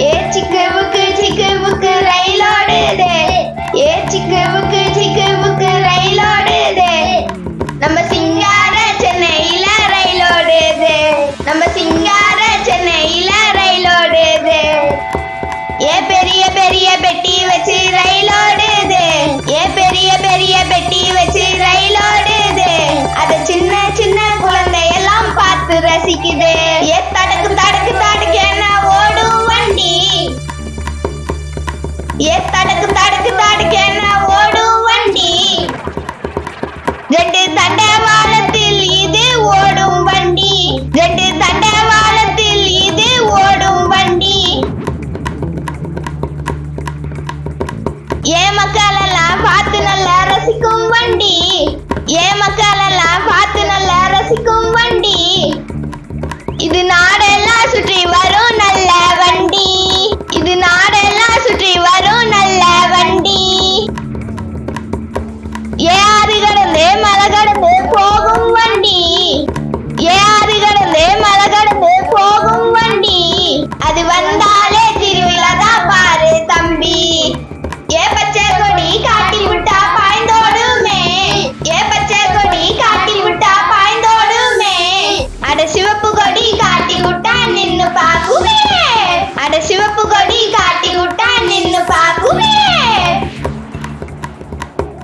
ஏ சிக்கு புக்கு சிக்கு புக்கு ரயில் ஓடுது. ஏ சிக்கு புக்கு சிக்கு புக்கு ரயில் ஓடுது. நம்ம சிங்கார சென்னையில ஓடுது. நம்ம சிங்கார சென்னையில ஓடுது. ஏ பெரிய பெரிய பெட்டி வச்சு ரயில் ஓடுது. ஏ பெரிய பெரிய பெட்டி வச்சு ரயில் ஓடுது. அத சின்ன சின்ன குழந்தையெல்லாம் பார்த்து ரசிக்குது. ఏ తడకు తడకు తడికైనా ఓడు వండి రెండు